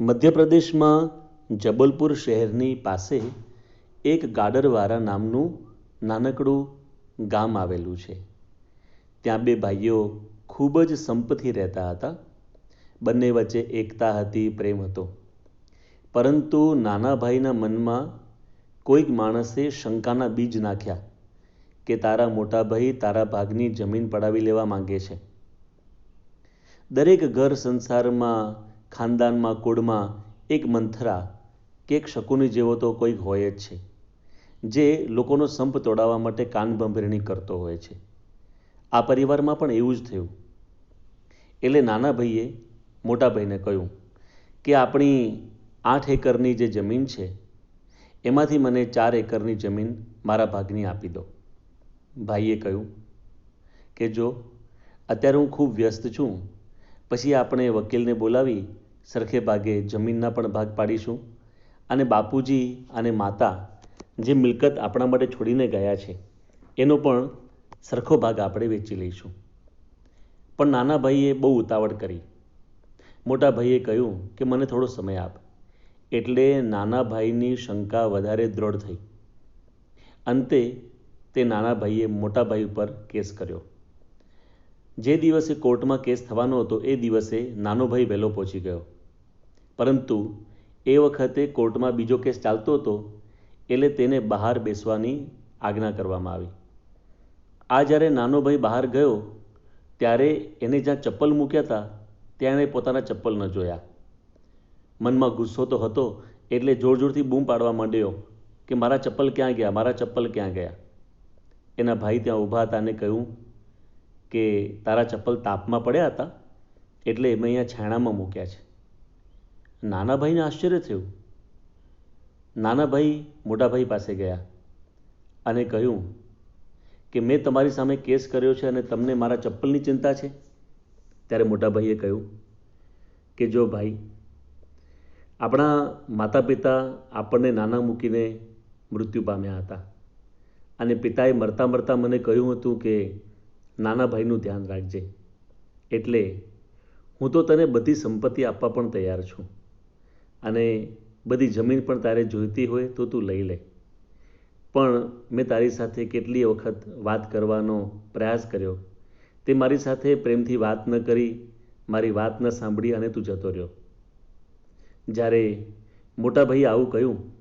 મધ્યપ્રદેશમાં જબલપુર શહેરની પાસે એક ગાડરવારા નામનું નાનકડું ગામ આવેલું છે. ત્યાં બે ભાઈઓ ખૂબ જ સંપથી રહેતા હતા. બંને વચ્ચે એકતા હતી, પ્રેમ હતો. પરંતુ નાના ભાઈના મનમાં કોઈક માણસે શંકાના બીજ નાખ્યા કે તારા મોટા ભાઈ તારા ભાગની જમીન પડાવી લેવા માંગે છે. દરેક ઘર સંસારમાં ખાનદાનમાં, કુળમાં એક મંથરા કે એક શકુની જેવો તો કોઈક હોય જ છે, જે લોકોનો સંપ તોડાવવા માટે કાનબંભરણી કરતો હોય છે. આ પરિવારમાં પણ એવું જ થયું. એટલે નાના ભાઈએ મોટા ભાઈને કહ્યું કે, આપણી આઠ એકરની જે જમીન છે, એમાંથી મને ચાર એકરની જમીન મારા ભાગની આપી દો. ભાઈએ કહ્યું કે, જો અત્યારે હું ખૂબ વ્યસ્ત છું, પછી આપણે વકીલને બોલાવી સરખે ભાગે જમીનના પણ ભાગ પાડીશું. અને બાપુજી અને માતા જે મિલકત આપણા માટે છોડીને ગયા છે, એનો પણ સરખો ભાગ આપણે વેચી લઈશું. પણ નાના ભાઈએ બહુ ઉતાવળ કરી. મોટા ભાઈએ કહ્યું કે મને થોડો સમય આપ. એટલે નાના ભાઈની શંકા વધારે દ્રઢ થઈ. અંતે તે નાના ભાઈએ મોટા ભાઈ ઉપર કેસ કર્યો. જે દિવસે કોર્ટમાં કેસ થવાનો હતો, એ દિવસે નાનો ભાઈ વહેલો પહોંચી ગયો. પરંતુ એ વખતે કોર્ટમાં બીજો કેસ ચાલતો હતો, એટલે તેને બહાર બેસવાની આજ્ઞા કરવામાં આવી. આ જ્યારે નાનો ભાઈ બહાર ગયો, ત્યારે એને જ્યાં ચપ્પલ મૂક્યા હતા, ત્યાં એણે પોતાના ચપ્પલ ન જોયા. મનમાં ગુસ્સો તો હતો, એટલે જોર જોરથી બૂમ પાડવા માંડ્યો કે, મારા ચપ્પલ ક્યાં ગયા? મારા ચપ્પલ ક્યાં ગયા? એના ભાઈ ત્યાં ઊભા હતા અને કહ્યું કે તારા ચપ્પલ તાપમાં પડ્યા હતા એટલે મેં અહીંયા છાણામાં મૂક્યા છે. નાના ભાઈને આશ્ચર્ય થયું. નાના ભાઈ મોટા ભાઈ પાસે ગયા અને કહ્યું કે મેં તમારી સામે કેસ કર્યો છે અને તમને મારા ચપ્પલની ચિંતા છે? ત્યારે મોટા ભાઈએ કહ્યું કે જો ભાઈ, આપણા માતા પિતા આપણને નાના મૂકીને મૃત્યુ પામ્યા હતા અને પિતાએ મરતા મરતા મને કહ્યું હતું કે નાના ભાઈનું ધ્યાન રાખજે. એટલે હું તો તને બધી સંપત્તિ આપવા પણ તૈયાર છું. અને બધી જમીન પણ તારે જોઈતી હોય તો તું લઈ લે. પણ મેં તારી સાથે કેટલી વખત વાત કરવાનો પ્રયાસ કર્યો. તે મારી સાથે પ્રેમથી વાત ન કરી, મારી વાત ન સાંભળી અને તું જતો રહ્યો. જ્યારે મોટા ભાઈએ આવું કહ્યું,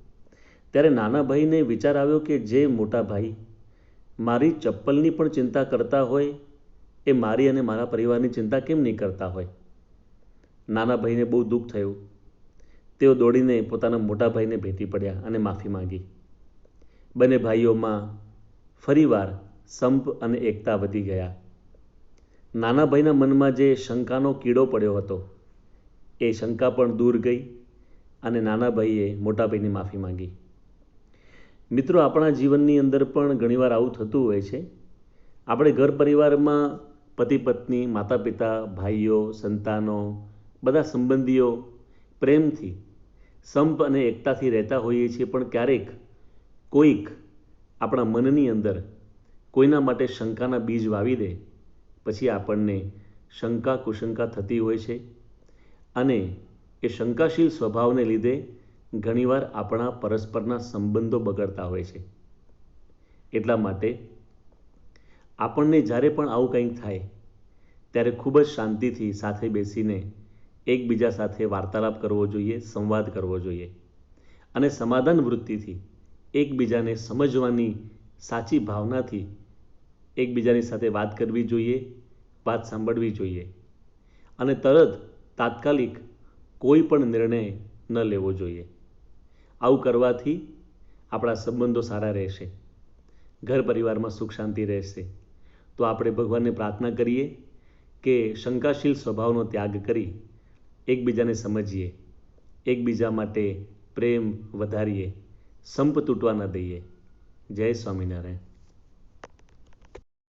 ત્યારે નાના ભાઈને વિચાર આવ્યો કે જે મોટા ભાઈ મારી ચપ્પલની પણ ચિંતા કરતા હોય, એ મારી અને મારા પરિવારની ચિંતા કેમ નહીં કરતા હોય? નાના ભાઈને બહુ દુઃખ થયું. તેઓ દોડીને પોતાના મોટા ભાઈને ભેટી પડ્યા અને માફી માંગી. બંને ભાઈઓમાં ફરીવાર સંપ અને એકતા વધી ગયા. નાના ભાઈના મનમાં જે શંકાનો કીડો પડ્યો હતો, એ શંકા પણ દૂર ગઈ અને નાના ભાઈએ મોટા ભાઈની માફી માંગી. મિત્રો, આપણા જીવનની અંદર પણ ઘણીવાર આવું થતું હોય છે. આપણે ઘર પરિવારમાં પતિ, પત્ની માતા પિતા ભાઈઓ, સંતાનો, બધા સંબંધીઓ પ્રેમથી, સંપ અને એકતાથી રહેતા હોઈએ છીએ, પણ ક્યારેક કોઈક આપણા મનની અંદર કોઈના માટે શંકાના બીજ વાવી દે, પછી આપણને શંકા કુશંકા થતી હોય છે અને એ શંકાશીલ સ્વભાવને લીધે ઘણીવાર આપણા પરસ્પરના સંબંધો બગડતા હોય છે. એટલા માટે આપણને જ્યારે પણ આવું કંઈક થાય, ત્યારે ખૂબ જ શાંતિથી સાથે બેસીને એકબીજા સાથે વાર્તાલાપ કરવો જોઈએ, સંવાદ કરવો જોઈએ અને સમાધાન વૃત્તિથી એકબીજાને સમજવાની સાચી ભાવનાથી એકબીજાની સાથે વાત કરવી જોઈએ, વાત સાંભળવી જોઈએ અને તરત તાત્કાલિક કોઈ પણ નિર્ણય ન લેવો જોઈએ. આવું કરવાથી આપણા સંબંધો સારા રહેશે. ઘર પરિવારમાં સુખ શાંતિ રહેશે. તો આપણે ભગવાનને પ્રાર્થના કરીએ કે શંકાશીલ સ્વભાવનો ત્યાગ કરી એકબીજાને સમજીએ, એકબીજા માટે પ્રેમ વધારીએ, સંપ તૂટવા ન દઈએ. જય સ્વામિનારાયણ.